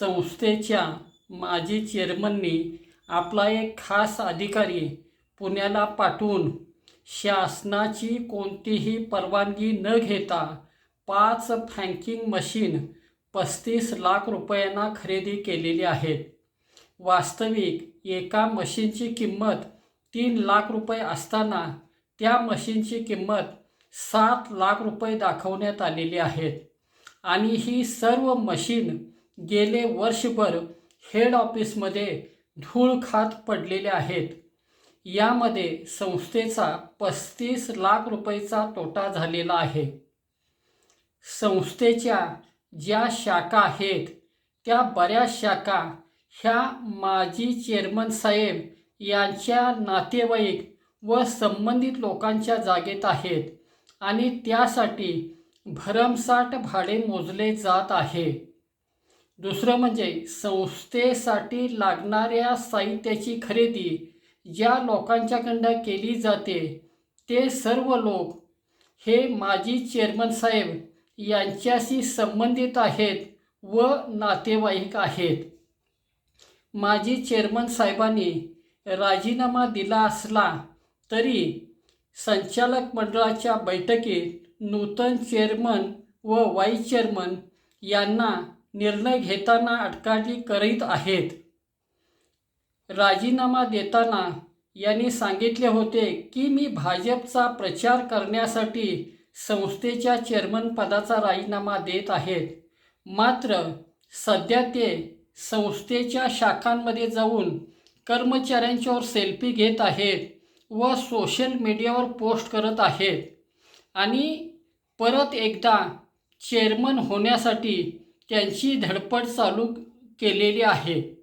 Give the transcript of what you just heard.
संस्थेच्या माजी चेअरमननी आपला एक खास अधिकारी पुण्याला पाठवून शासनाची कोणतीही परवानगी न घेता पाच फ्रँकिंग मशीन पस्तीस लाख रुपयांना खरेदी केलेली आहेत. वास्तविक एका मशीनची किंमत तीन लाख रुपये असताना त्या मशीनची किंमत सात लाख रुपये दाखवण्यात आलेली आहेत आणि ही सर्व मशीन गेले वर्षभर हेड ऑफिसमध्ये धूळ खात पडलेले आहेत. यामध्ये संस्थेचा पस्तीस लाख रुपयेचा तोटा झालेला आहे. संस्थेच्या ज्या शाखा आहेत त्या बऱ्याच शाखा ह्या माजी चेअरमन साहेब यांच्या नातेवाईक व संबंधित लोकांच्या जागेत आहेत आणि त्यासाठी भरमसाठ भाडे मोजले जात आहे. दुसरं म्हणजे संस्थेसाठी लागणाऱ्या साहित्याची खरेदी ज्या लोकांच्याकडं केली जाते ते सर्व लोक हे माजी चेअरमन साहेब यांच्याशी संबंधित आहेत व नातेवाईक आहेत. माजी चेअरमन साहेबांनी राजीनामा दिला असला तरी संचालक मंडळाच्या बैठकीत नूतन चेअरमन व वाईस चेअरमन यांना निर्णय घेताना अटकाजी करीत आहेत. राजीनामा देताना यांनी सांगितले होते की मी भाजपचा प्रचार करण्यासाठी संस्थेच्या चेअरमन पदाचा राजीनामा देत आहेत. मात्र सध्या ते संस्थेच्या शाखांमध्ये जाऊन कर्मचाऱ्यांच्यावर सेल्फी घेत आहेत व सोशल मीडियावर पोस्ट करत आहेत. आणि परत एकदा चेअरमन होण्यासाठी त्यांची धडपड चालू केलेली आहे.